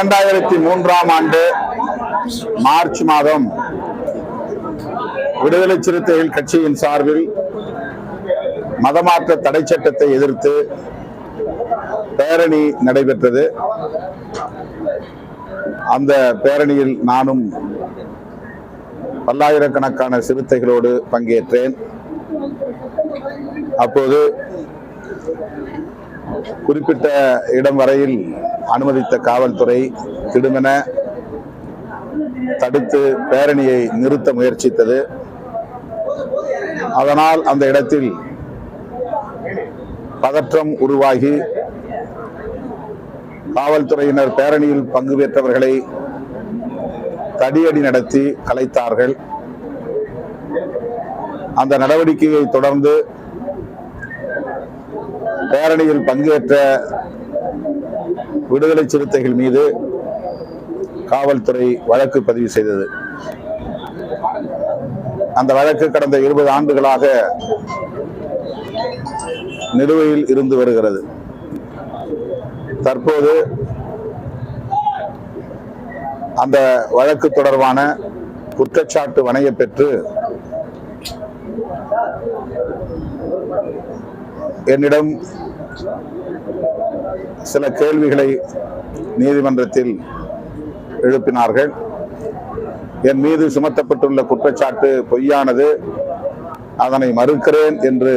இரண்டாயிரத்தி மூன்றாம் ஆண்டு மார்ச் மாதம் விடுதலை சிறுத்தைகள் கட்சியின் சார்பில் மதமாற்ற தடை சட்டத்தை எதிர்த்து பேரணி நடைபெற்றது. அந்த பேரணியில் நானும் பல்லாயிரக்கணக்கான சிறுத்தைகளோடு பங்கேற்றேன். அப்போது குறிப்பிட்ட இடம் வரையில் அனுமதித்த காவல்துறை திடுமென தடுத்து பேரணியை நிறுத்த முயற்சித்தது. அதனால் அந்த இடத்தில் பதற்றம் உருவாகி காவல்துறையினர் பேரணியில் பங்கு பெற்றவர்களை தடியடி நடத்தி கலைத்தார்கள். அந்த நடவடிக்கையை தொடர்ந்து பேரணியில் பங்கேற்ற விடுதலை சிறுத்தைகள் மீது காவல்துறை வழக்கு பதிவு செய்தது. அந்த வழக்கு கடந்த இருபது ஆண்டுகளாக நிலுவையில் இருந்து வருகிறது. தற்போது அந்த வழக்கு தொடர்பான குற்றச்சாட்டு வணைய பெற்று என்னிடம் சில கேள்விகளை நீதிமன்றத்தில் எழுப்பினார்கள். என் மீது சுமத்தப்பட்டுள்ள குற்றச்சாட்டு பொய்யானது. அதனை மறுக்கிறேன் என்று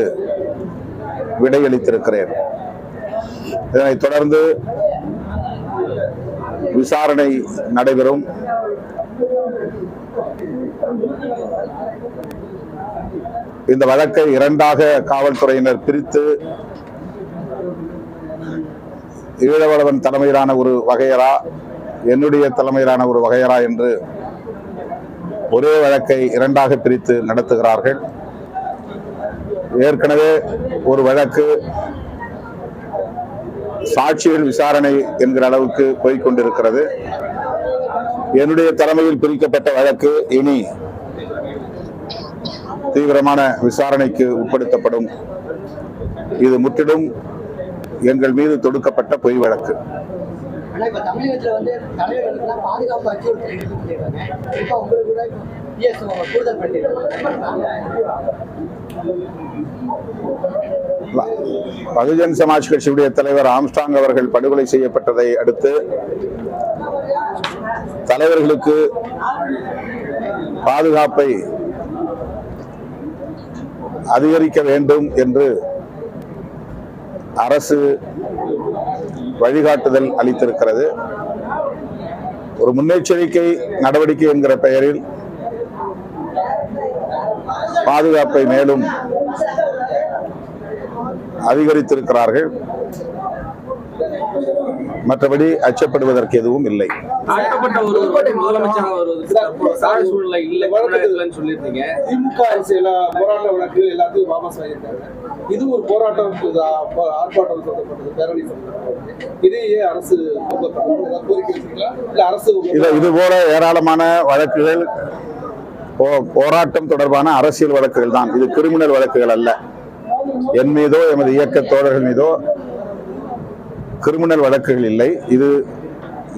விடையளித்திருக்கிறேன். இதனைத் தொடர்ந்து விசாரணை நடைபெறும். இந்த வழக்கை இரண்டாக காவல்துறையினர் பிரித்து ஈழவளவன் தலைமையிலான ஒரு வகையரா என்னுடைய தலைமையிலான ஒரு வகையரா என்று ஒரே வழக்கை இரண்டாக பிரித்து நடத்துகிறார்கள். ஏற்கனவே ஒரு வழக்கு சாட்சிகள் விசாரணை என்கிற அளவுக்கு போய்கொண்டிருக்கிறது. என்னுடைய தலைமையில் பிரிக்கப்பட்ட வழக்கு இனி தீவிரமான விசாரணைக்கு உட்படுத்தப்படும். இது முற்றிலும் எங்கள் மீது தொடுக்கப்பட்ட பொய் வழக்கு. பகுஜன் சமாஜ் கட்சியுடைய தலைவர் ஆம்ஸ்டாங் அவர்கள் படுகொலை செய்யப்பட்டதை அடுத்து தலைவர்களுக்கு பாதுகாப்பை அதிகரிக்க வேண்டும் என்று அரசு வழிகாட்டுதல் அளித்திருக்கிறது. ஒரு முன்னெச்சரிக்கை நடவடிக்கை என்கிற பெயரில் பாதுகாப்பை மேலும் அதிகரித்திருக்கிறார்கள். மற்றபடி அச்சப்படுவதற்கு எதுவும் இல்லை. இது ஒரு போராட்டம் ஆர்ப்பாட்டம் சொல்லப்பட்டது இது அரசு போல ஏராளமான வழக்குகள் போ- போராட்டம் தொடர்பான அரசியல் வழக்குகள் தான். இது கிரிமினல் வழக்குகள் அல்ல. என் மீதோ எமது இயக்க தோழர்கள் மீதோ கிரிமினல் வழக்குகள் இல்லை. இது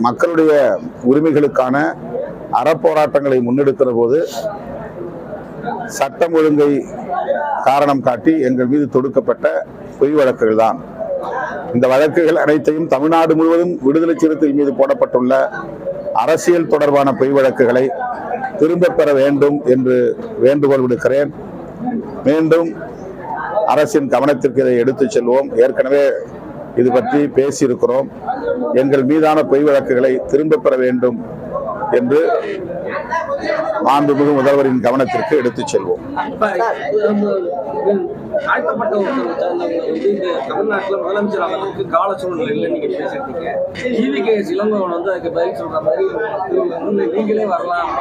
மக்களுடைய உரிமைகளுக்கான அறப்போராட்டங்களை முன்னெடுக்கிற போது சட்டம் ஒழுங்கை காரணம் காட்டி எங்கள் மீது தொடுக்கப்பட்ட பொய் வழக்குகள் தான். இந்த வழக்குகள் அனைத்தையும் தமிழ்நாடு முழுவதும் விடுதலை சிறுத்தை மீது போடப்பட்டுள்ள அரசியல் தொடர்பான பொய் வழக்குகளை திரும்பப் பெற வேண்டும் என்று வேண்டுகோள் விடுக்கிறேன். மீண்டும் அரசின் கவனத்திற்கு இதை எடுத்துச் செல்வோம். ஏற்கனவே இது பற்றி பேசியிருக்கிறோம். எங்கள் மீதான பொய் வழக்குகளை திரும்ப பெற வேண்டும் என்று மாண்புமிகு முதல்வரின் கவனத்திற்கு எடுத்துச் செல்வோம். இப்ப முதலமைச்சர் கால நீங்க பேசிருக்கீங்க இளங்கோவன் வந்து அதுக்கு பதில் சொல்ற மாதிரி நீங்களே வரலாம்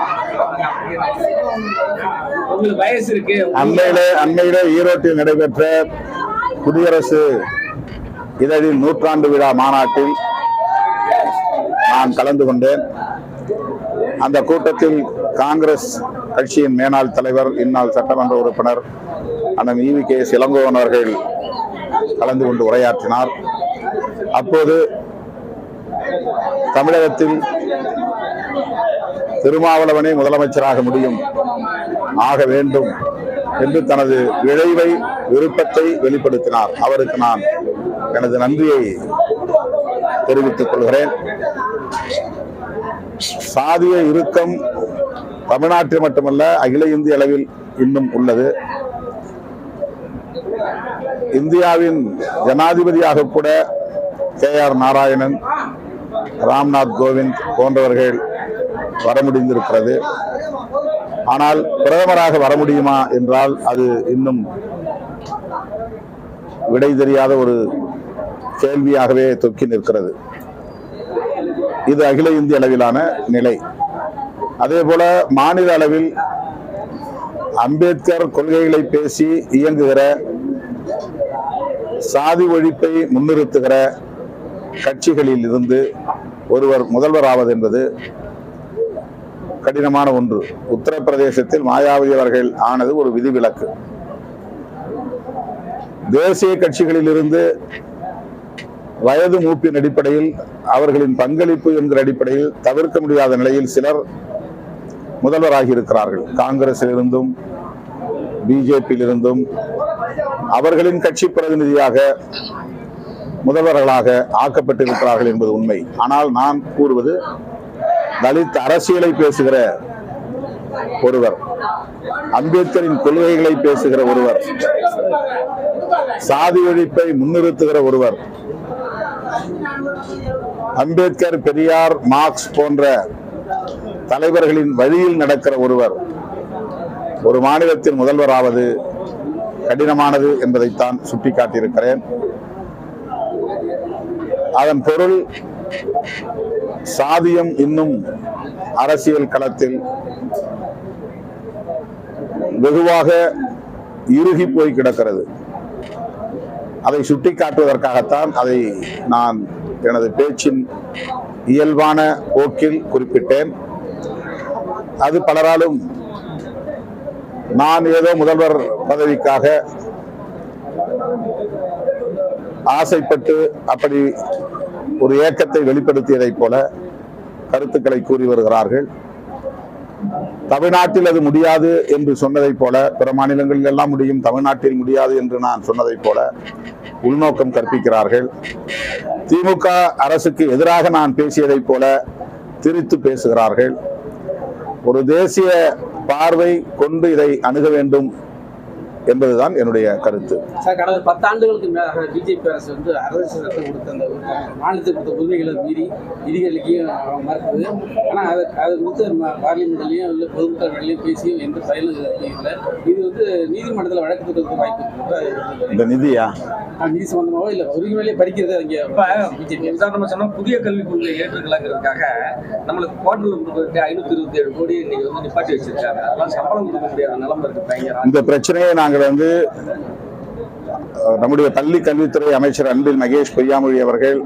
உங்களுக்கு வயசு இருக்கு ஈரோட்டில் நடைபெற்ற குடியரசு இதழின் நூற்றாண்டு விழா மாநாட்டில் நான் கலந்து கொண்டேன். அந்த கூட்டத்தில் காங்கிரஸ் கட்சியின் மேனாள் தலைவர் இந்நாள் சட்டமன்ற உறுப்பினர் அண்ணன் ஈவி கே இளங்கோவன் அவர்கள் கலந்து கொண்டு உரையாற்றினார். அப்போது தமிழகத்தில் திருமாவளவனே முதலமைச்சராக முடியும் ஆக வேண்டும் என்று தனது விளைவை விருப்பத்தை வெளிப்படுத்தினார். அவருக்கு நான் எனது நன்றியை தெரிவித்துக் கொள்கிறேன். சாதிய இறுக்கம் தமிழ்நாட்டில் மட்டுமல்ல அகில இந்திய அளவில் இன்னும் உள்ளது. இந்தியாவின் ஜனாதிபதியாக கூட கே ஆர் நாராயணன் ராம்நாத் கோவிந்த் போன்றவர்கள் வர முடிந்திருக்கிறது. ஆனால் பிரதமராக வர முடியுமா என்றால் அது இன்னும் விடை தெரியாத ஒரு கேள்வியாகவே தொக்கி நிற்கிறது. இது அகில இந்திய அளவிலான நிலை. அதே போல மாநில அளவில் அம்பேத்கர் கொள்கைகளை பேசி இயங்குகிற சாதி ஒழிப்பை முன்னிறுத்துகிற கட்சிகளில் இருந்து ஒருவர் முதல்வர் ஆவது என்பது கடினமான ஒன்று. உத்தரப்பிரதேசத்தில் மாயாவதி அவர்கள் ஆனது ஒரு விதிவிலக்கு. தேசிய கட்சிகளில் இருந்து வயது மூப்பின் அடிப்படையில் அவர்களின் பங்களிப்பு என்கிற அடிப்படையில் தவிர்க்க முடியாத நிலையில் சிலர் முதல்வராகி இருக்கிறார்கள் காங்கிரஸில் பிஜேபியில் இருந்தும் அவர்களின் கட்சி பிரதிநிதியாக முதல்வர்களாக ஆக்கப்பட்டிருக்கிறார்கள் என்பது உண்மை. ஆனால் நான் கூறுவது தலித் அரசியலை பேசுகிற ஒருவர் அம்பேத்கரின் கொள்கைகளை பேசுகிற ஒருவர் சாதி ஒழிப்பை முன்னிறுத்துகிற ஒருவர் அம்பேத்கர் பெரியார் மார்க்ஸ் போன்ற தலைவர்களின் வழியில் நடக்கிற ஒருவர் ஒரு மாநிலத்தின் முதல்வராவது கடினமானது என்பதைத்தான் சுட்டிக்காட்டியிருக்கிறேன். அதன் பொருள் சாதியம் இன்னும் அரசியல் களத்தில் வெகுவாக இறுகி போய் கிடக்கிறது. அதை சுட்டிக்காட்டுவதற்காகத்தான் அதை நான் எனது பேச்சின் இயல்பான போக்கில் குறிப்பிட்டேன். அது பலராலும் நான் ஏதோ முதல்வர் பதவிக்காக ஆசைப்பட்டு அப்படி ஒரு ஏக்கத்தை வெளிப்படுத்தியதைப் போல கருத்துக்களை கூறி வருகிறார்கள். தமிழ்நாட்டில் அது முடியாது என்று சொன்னதைப் போல பிற மாநிலங்களில் எல்லாம் முடியும் தமிழ்நாட்டில் முடியாது என்று நான் சொன்னதைப் போல உள்நோக்கம் கற்பிக்கிறார்கள். திமுக அரசுக்கு எதிராக நான் பேசியதைப் போல திரித்து பேசுகிறார்கள். ஒரு தேசிய பார்வை கொண்டு இதை அணுக வேண்டும் என்பதுதான் என்னுடைய கருத்து. சார் கடந்த பத்தாண்டுகளுக்கு மேலாக பிஜேபி அரசு வந்து அரசு சட்டம் கொடுத்த அந்த மாநிலத்துக்கு கொடுத்த உரிமைகளை மீறி விதிகளுக்கையும் மறுக்குது ஆனால் அது அது கொடுத்து பார்லிமெண்ட்லையும் இல்லை பொதுமக்கள்லையும் பேசியும் எந்த பயனும் இல்லை இது வந்து நீதிமன்றத்தில் வழக்கு தொடுக்க வாய்ப்பு இந்த நிதியா? அது நிதி சம்பந்தமாவோ இல்லை உரிமையிலே பறிக்கிறது இங்கே பிஜேபி? உதாரணமா சொன்னா புதிய கல்விக் கொள்கை ஏற்றுக்கலாங்கிறதுக்காக நம்மளுக்கு குவார்டர்ல கொடுக்கறதுக்கு ஐநூத்தி இருபத்தி ஏழு கோடி இன்னைக்கு வந்து நிப்பாட்டி வச்சிருக்காங்க. அதெல்லாம் சம்பளம் கொடுக்க முடியாத நிலைமை இருக்கு பயங்கர இந்த பிரச்சனையை நாங்கள் வந்து நம்முடைய பள்ளி கல்வித்துறை அமைச்சர் அன்பில் மகேஷ் பொய்யாமொழி அவர்கள்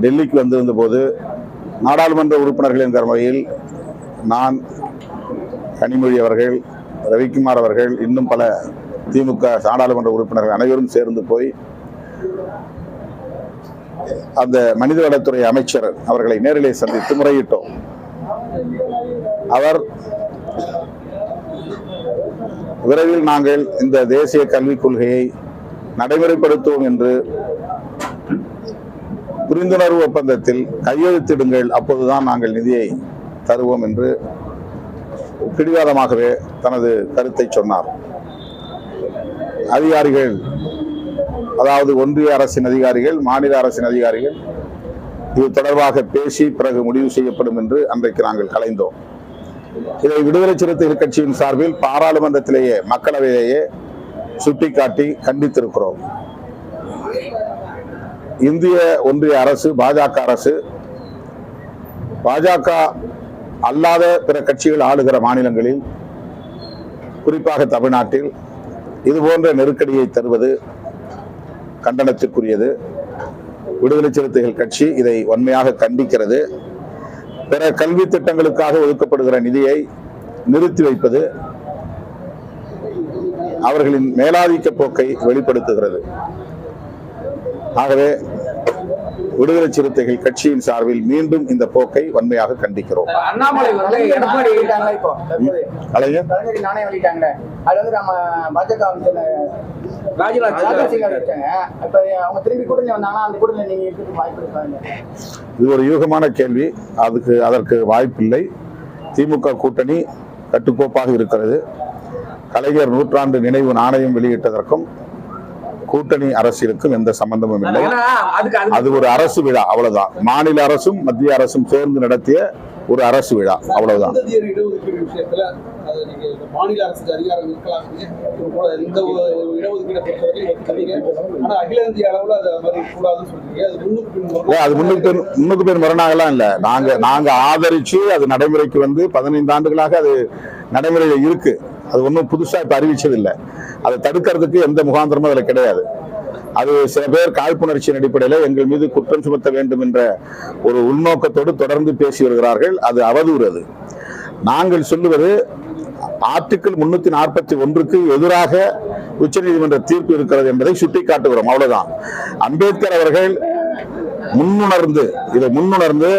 டெல்லிக்கு வந்திருந்த போது நாடாளுமன்ற உறுப்பினர்கள் என்கிற முறையில் நான் கனிமொழி அவர்கள் ரவிக்குமார் அவர்கள் இன்னும் பல திமுக நாடாளுமன்ற உறுப்பினர்கள் அனைவரும் சேர்ந்து போய் அந்த மனிதவளத்துறை அமைச்சர் அவர்களை நேரிலே சந்தித்து முறையிட்டோம். அவர் விரைவில் நாங்கள் இந்த தேசிய கல்விக் கொள்கையை நடைமுறைப்படுத்துவோம் என்று புரிந்துணர்வு ஒப்பந்தத்தில் கையெழுத்திடுங்கள். அப்போதுதான் நாங்கள் நிதியை தருவோம் என்று பிடிவாதமாகவே தனது கருத்தை சொன்னார். அதிகாரிகள் அதாவது ஒன்றிய அரசின் அதிகாரிகள் மாநில அரசின் அதிகாரிகள் இது தொடர்பாக பேசி பிறகு முடிவு செய்யப்படும் என்று அன்றைக்கு நாங்கள் கலைந்தோம். இதை விடுதலை சிறுத்தைகள் கட்சியின் சார்பில் பாராளுமன்றத்திலேயே மக்களவையிலேயே சுட்டிக்காட்டி கண்டித்திருக்கிறோம். இந்திய ஒன்றிய அரசு பாஜக அரசு பாஜக அல்லாத பிற கட்சிகள் ஆளுகிற மாநிலங்களில் குறிப்பாக தமிழ்நாட்டில் இது போன்ற நெருக்கடியை தருவது கண்டனத்திற்குரியது விடுதலை சிறுத்தைகள் கட்சி இதை வன்மையாக கண்டிக்கிறது. பிற கல்வி திட்டங்களுக்காக ஒதுக்கப்படுகிற நிதியை நிறுத்தி வைப்பது அவர்களின் மேலாதிக்க போக்கை வெளிப்படுத்துகிறது. ஆகவே விடுதலை சிறுத்தைகள் கட்சியின் சார்பில் மீண்டும் இந்த போக்கை வன்மையாக கண்டிக்கிறோம். இது ஒரு யூகமான கேள்வி. அதுக்கு அதற்கு வாய்ப்பில்லை. திமுக கூட்டணி கட்டுக்கோப்பாக இருக்கிறது. கலைஞர் நூற்றாண்டு நினைவு நாணயம் வெளியிட்டதற்கும் கூட்டணி அரசியலுக்கும் எந்த சம்பந்தமும் இல்லை. அது ஒரு அரசு விழா அவ்வளவுதான். மாநில அரசும் மத்திய அரசும் சேர்ந்து நடத்திய ஒரு அரசு விழா அவ்வளவுதான். மாநில அரசுக்கு அதிகாரம் இருக்கலாம் இது போல இந்த ஒரு இடஒதுக்கீடை பொறுத்தவரைக்கும் ஒத்துக்கிறீங்க ஆனா அகில இந்திய அளவுல அது அது மாதிரி கூடாதுன்னு சொல்றீங்க. அது முன்னுக்கு அது பேர் முன்னுக்கு பேர் மரணாகலாம் இல்ல. நாங்க நாங்க ஆதரிச்சு அது நடைமுறைக்கு வந்து பதினைந்து ஆண்டுகளாக அது நடைமுறையில இருக்கு. அது ஒன்றும் புதுசாக இப்போ அறிவிச்சதில்லை. அதை தடுக்கிறதுக்கு எந்த முகாந்திரமும் அதில் கிடையாது. அது சில பேர் காழ்ப்புணர்ச்சியின் அடிப்படையில் எங்கள் மீது குற்றம் சுமத்த வேண்டும் என்ற ஒரு உள்நோக்கத்தோடு தொடர்ந்து பேசி வருகிறார்கள். அது அவதூறு அது. நாங்கள் சொல்லுவது ஆர்டிக்கிள் முன்னூத்தி நாற்பத்தி ஒன்றுக்கு எதிராக உச்சநீதிமன்ற தீர்ப்பு இருக்கிறது என்பதை சுட்டிக்காட்டுகிறோம். அவ்வளவுதான். அம்பேத்கர் அவர்கள் முன்னுணர்ந்து இதை முன்னுணர்ந்து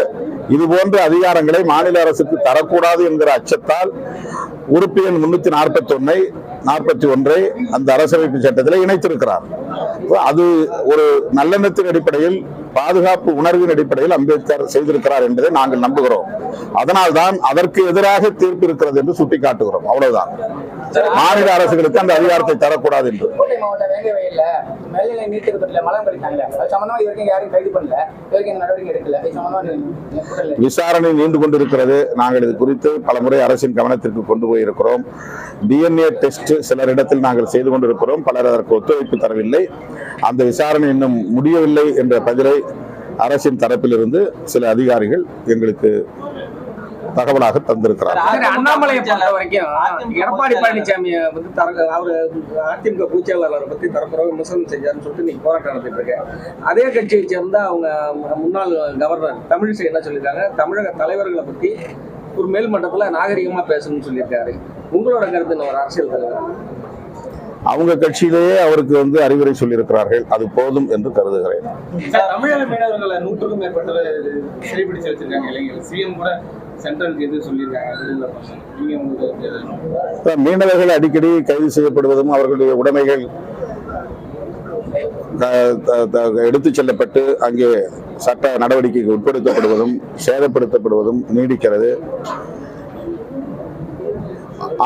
இது போன்ற அதிகாரங்களை மாநில அரசுக்கு தரக்கூடாது என்கிற அச்சத்தால் உறுப்பு எண் முன்னூத்தி நாற்பத்தி ஒன்னை நாற்பத்தி ஒன்றை அந்த அரசமைப்பு சட்டத்தில் இணைத்திருக்கிறார். அது ஒரு நல்லெண்ணத்தின் அடிப்படையில் பாதுகாப்பு உணர்வின் அடிப்படையில் அம்பேத்கர் செய்திருக்கிறார் என்பதை நாங்கள் நம்புகிறோம். அதனால்தான் அதற்கு எதிராக தீர்ப்பு இருக்கிறது என்று சுட்டிக்காட்டுகிறோம். அவ்வளவுதான். மாநில அரசுகளுக்கு அந்த அதிகாரத்தை தரக்கூடாது என்று. விசாரணை நீண்டு கொண்டிருக்கிறது. நாங்கள் இது குறித்து பலமுறை அரசின் கவனத்திற்கு கொண்டு போயிருக்கிறோம். டிஎன்ஏ டெஸ்ட் சிலரிடத்தில் நாங்கள் செய்து கொண்டிருக்கிறோம். பலர் அதற்கு ஒத்துழைப்பு தரவில்லை. அந்த விசாரணை இன்னும் முடியவில்லை என்ற பதிலை அரசின் தரப்பிலிருந்து சில அதிகாரிகள் எங்களுக்கு தகவலாக தந்திருக்கிறார்கள் சரி, அண்ணாமலையை பொறுத்த வரைக்கும் எடப்பாடி பழனிசாமி வந்து தர அவரு அதிமுக பூச்செயலாளரை பத்தி தரப்புற விமர்சனம் செஞ்சாருன்னு சொல்லிட்டு நீங்க போராட்டம் நடத்திட்டு இருக்கேன் அதே கட்சியை சேர்ந்த அவங்க முன்னாள் கவர்னர் தமிழிசை என்ன சொல்லியிருக்காங்க? தமிழக தலைவர்களை பத்தி ஒரு மேல்மட்டத்துல நாகரிகமா பேசணும்னு சொல்லியிருக்காரு. உங்களோட கருத்து என்ன? ஒரு அரசியல் தலைவர். அவங்க கட்சியிலேயே அவருக்கு வந்து அறிவுரை சொல்லியிருக்கிறார்கள். அது போதும் என்று கருதுகிறேன். தமிழக மீனவர்களை நூற்றுக்கும் மேற்பட்டவர் சிறைப்பிடிச்சு வச்சிருக்காங்க இளைஞர்கள் சிஎம் கூட சொல்லியிருக்காங்க மீனவர்கள் அடிக்கடி கைது செய்யப்படுவதும் அவர்களுடைய உடைமைகள் எடுத்துச் செல்லப்பட்டு அங்கே சட்ட நடவடிக்கைக்கு உட்படுத்தப்படுவதும் சேதப்படுத்தப்படுவதும் நீடிக்கிறது.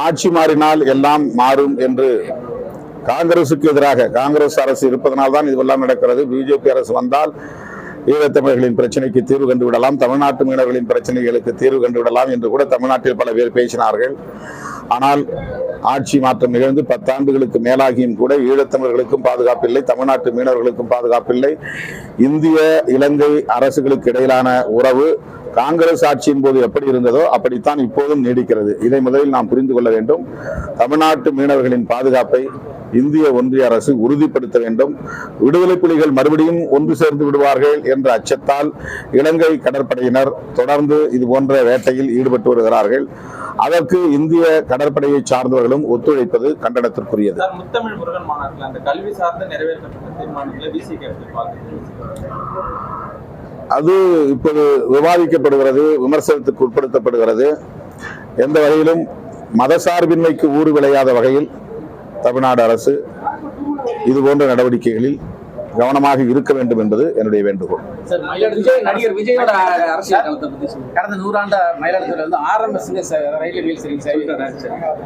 ஆட்சி மாறினால் எல்லாம் மாறும் என்று காங்கிரசுக்கு எதிராக காங்கிரஸ் அரசு இருப்பதனால் தான் இதுவெல்லாம் நடக்கிறது. பிஜேபி அரசு வந்தால் ஈழத்தமிழர்களின் பிரச்சனைக்கு தீர்வு கண்டுவிடலாம் தமிழ்நாட்டு மீனவர்களின் பிரச்சனைகளுக்கு தீர்வு கண்டுவிடலாம் என்று கூட தமிழ்நாட்டில் பல பேர் பேசினார்கள். ஆனால் ஆட்சி மாற்றம் நிகழ்ந்து பத்தாண்டுகளுக்கு மேலாகியும் கூட ஈழத்தமிழர்களுக்கும் பாதுகாப்பில்லை தமிழ்நாட்டு மீனவர்களுக்கும் பாதுகாப்பில்லை. இந்திய இலங்கை அரசுகளுக்கு இடையிலான உறவு காங்கிரஸ் ஆட்சியின் போது எப்படி இருந்ததோ அப்படித்தான் இப்போதும் நீடிக்கிறது. இதை முதலில் நாம் புரிந்து கொள்ள வேண்டும். தமிழ்நாட்டு மீனவர்களின் பாதுகாப்பை இந்திய ஒன்றிய அரசு உறுதிப்படுத்த வேண்டும். விடுதலை புலிகள் மறுபடியும் ஒன்று சேர்ந்து விடுவார்கள் என்ற அச்சத்தால் இலங்கை கடற்படையினர் தொடர்ந்து இது போன்ற வேட்டையில் ஈடுபட்டு வருகிறார்கள். அதற்கு இந்திய கடற்படையை சார்ந்தவர்களும் ஒத்துழைப்பது கண்டனத்திற்குரியது. முத்தமிழ் முருகன் மாநாட்டில் அந்த கல்வி சார்ந்த நிறைவேற்றப்பட்ட தீர்மானங்களை அது இப்போது விவாதிக்கப்படுகிறது விமர்சனத்துக்கு உட்படுத்தப்படுகிறது. எந்த வகையிலும் மதசார்பின்மைக்கு ஊறு விளையாத வகையில் தமிழ்நாடு அரசு இது போன்ற நடவடிக்கைகளில் கவனமாக இருக்க வேண்டும் என்பது என்னுடைய வேண்டுகோள். சார் விஜய் நடிகர் விஜயோட அரசியல் கடந்த நூறாண்டா மயிலாடுதுறை வந்து ஆர்எம்எஸ்ங்க ரயில்வே மீல் சர்வீஸ் சேவை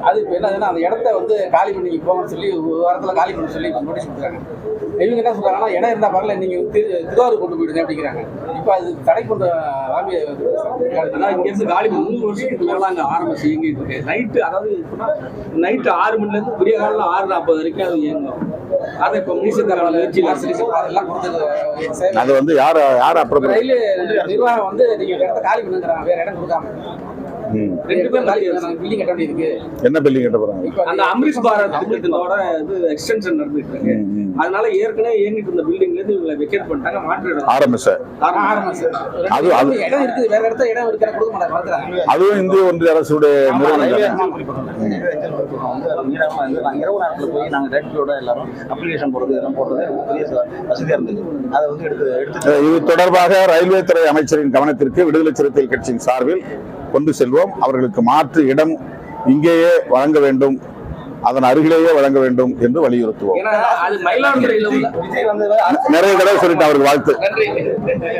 அது இப்போ என்னதுன்னா அந்த இடத்த வந்து காலி பண்ணி போங்கன்னு சொல்லி ஒரு வாரத்தில் காலி பண்ண சொல்லி நோட்டீஸ் கொடுக்குறாங்க. இவங்க என்ன சொல்றாங்கன்னா இடம் இருந்தால் பரவாயில்ல நீங்கள் திரு திருவாரூர் கொண்டு போயிடுங்க அப்படிங்கிறாங்க. இப்போ அது தடை கொண்ட ராமிய அதான் இங்க இருந்து காலி மூணு வருஷத்துக்கு மேல அங்க ஆரம்பிச்சு இயங்கிட்டு இருக்கு. நைட்டு அதாவது நைட்டு ஆறு மணில இருந்து விடிய காலைல ஆறு நாற்பது வரைக்கும் அது இயங்கும். அதை இப்ப மினிஸ்டர் முயற்சி அதெல்லாம் கொடுத்தது சேவை. அது வந்து யார் யார் அப்புறம் ரயில்வே நிர்வாகம் வந்து நீங்கள் இடத்த காலி பண்ணுங்கிறாங்க வேற இடம் கொடுக்காம. ரெண்டு பேரும் காலி பில்டிங் கட்ட வேண்டியது இருக்கு. என்ன பில்டிங் கட்ட போறாங்க? அந்த அம்ரிஷ் பாரத் திட்டத்தோட இது எக்ஸ்டென்ஷன் நடந்துட்டு இருக்கு. அதனால ஏற்கனவே இயங்கிட்டு இருந்த பில்டிங்ல இருந்து இவங்களை வெக்கேட் பண்ணிட்டாங்க மாற்று இடம். ஆரம்பிச்ச அது- அது- இடம் இருக்குது வேற இடத்துல இடம் இருக்கிற கொடுக்க மாட்டாங்க அதுவும் இந்திய ஒன்றிய அரசுடைய? இரவு நேரத்தில் போய் நாங்கள் ரேட்களோட எல்லாரும் அப்ளிகேஷன் போடுறது இதெல்லாம் போடுறது பெரிய வசதியாக இருந்தது. அதை வந்து எடுத்து எடுத்து இது தொடர்பாக ரயில்வே துறை அமைச்சரின் கவனத்திற்கு விடுதலை சிறுத்தைகள் கட்சியின் சார்பில் கொண்டு செல்வோம். அவர்களுக்கு மாற்று இடம் இங்கேயே வழங்க வேண்டும். அதன் அருகிலேயே வழங்க வேண்டும் என்று வலியுறுத்துவோம். நிறைய தடவை சொல்லிட்டு அவருக்கு வாழ்த்து.